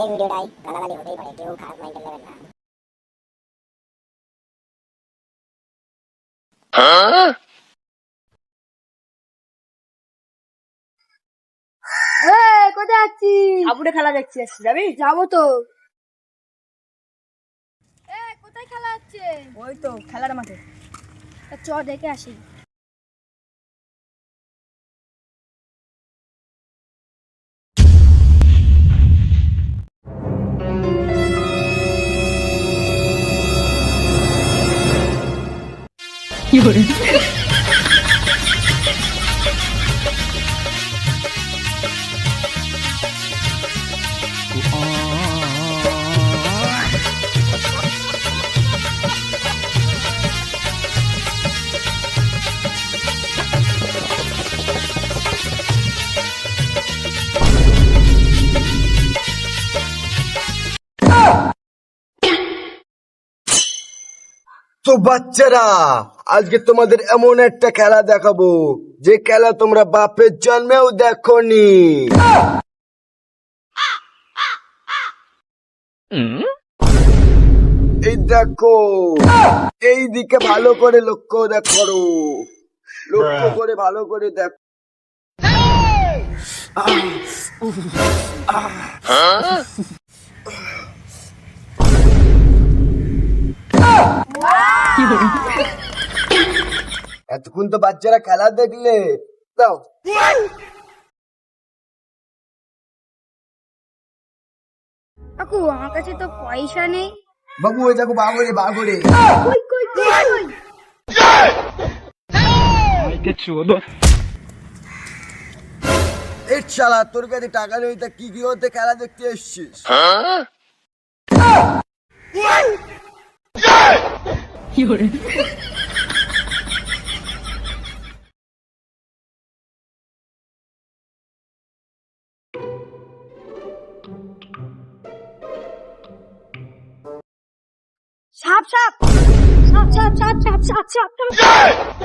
এই ভিডিওটাই গালাগালি হতেই পারে কেউ খারাপ মাইন্ডে নেবেন না। কোথায় যাচ্ছিস আবুরে খেলা দেখছি আসছি যাবি? যাব তো। এ কোথায় খেলা হচ্ছে? ওই তো খেলার মাঠে। তা চ দেখে আসি। 夜。তো বাচ্চারা আজকে তোমাদের এমন একটা খেলা দেখাবো যে খেলা তোমরা বাপের জন্মেও দেখোনি। এই দেখো এই দিকে ভালো করে লক্ষ্য দেখো লক্ষ্য করে ভালো করে দেখো এতক্ষণ তো বাচ্চারা খেলা দেখলে। দাও। কাকু আমার কাছে তো পয়সা নেই। বাবু ওই দেখো বাগরে বাগরে এর শালা তোর কাছে টাকা নেই তা কি কি হতে খেলা দেখতে এসছিস? সাপ সাপ সাপ সাপ সাপ সাপ সাপ সাপ সাপ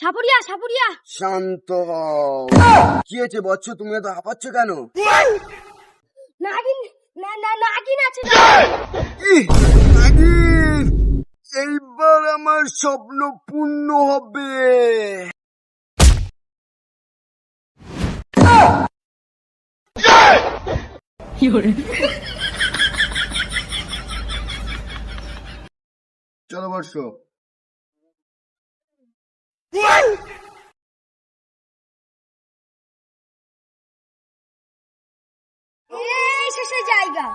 সাপুরিয়া সাপুরিয়া। শান্ত হও। কি হয়েছে বচ্চ তুমি এত হাঁপাচ্ছ কেন? নাগিন না না নাগিন আছে। নাগিন! এইবার আমার স্বপ্ন পূর্ণ হবে। চলো বর্ষ। এই শেষে জায়গা।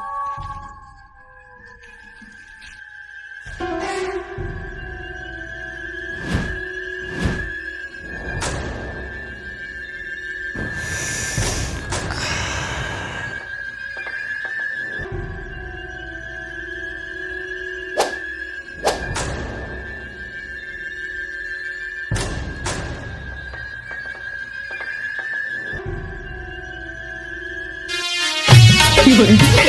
Absolutely.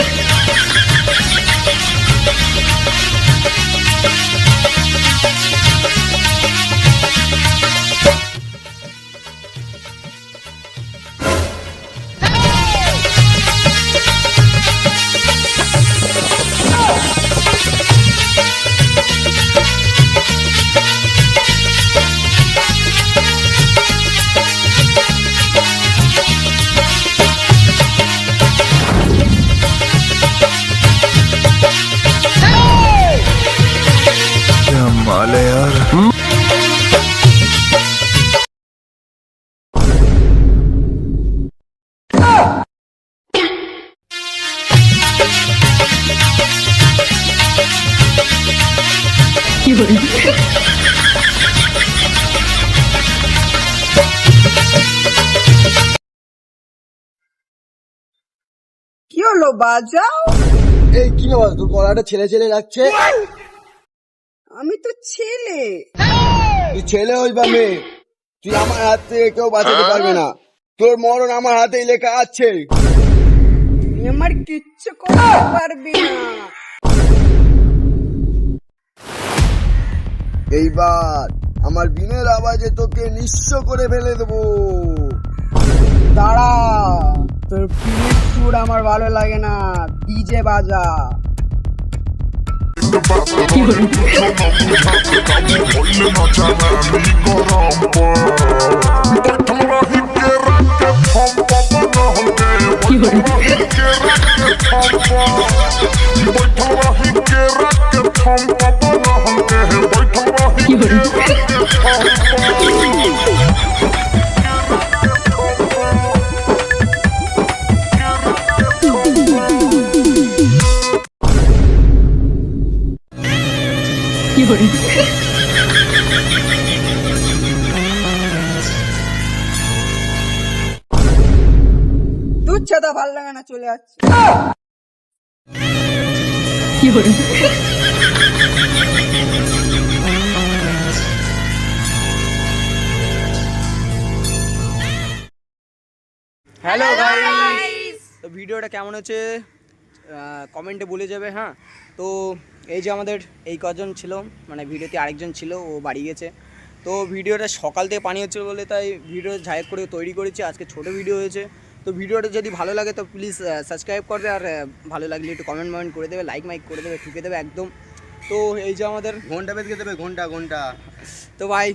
হলো বাজাও। এই কি ব্যাপার? তোর গলাটা ছেলে ছেলে লাগছে? আমি তো ছেলে। তুই ছেলে হই বা মেয়ে? তুই আমার হাত থেকে কেউ বাঁচাতে পারবে না। তোর মরণ আমার হাতেই লেখা আছে। তুমি আমার কিচ্ছু করতে পারবি না। এইবার আমার বিনের আওয়াজে তোকে নিঃস্ব করে ফেলে দেবো। দাঁড়া। তোর ফিলিপ সুর আমার ভালো লাগে না। ডিজে বাজা। দুধ ছাতা ভালো লাগে না চলে যাচ্ছে হ্যালো গাইস তো ভিডিওটা কেমন হচ্ছে? কমেন্টে বলে যাবে হ্যাঁ? তো এই যে আমাদের এই কজন ছিল মানে ভিডিওতে আরেকজন ছিল ও বাড়ি গেছে। তো ভিডিওটা সকাল থেকে পানি হচ্ছে বলে তাই ভিডিও ঝায়ক করে তৈরি করেছি আজকে ছোট ভিডিও হয়েছে। তো ভিডিওটা যদি ভালো লাগে তো প্লিজ সাবস্ক্রাইব করবে আর ভালো লাগলে একটু কমেন্ট মমেন্ট করে দেবে লাইক মাইক করে দেবে ঠুকে দেবে একদম। তো এই যে আমাদের ঘণ্টা বেঁধে দেবে ঘণ্টা ঘণ্টা। তো ভাই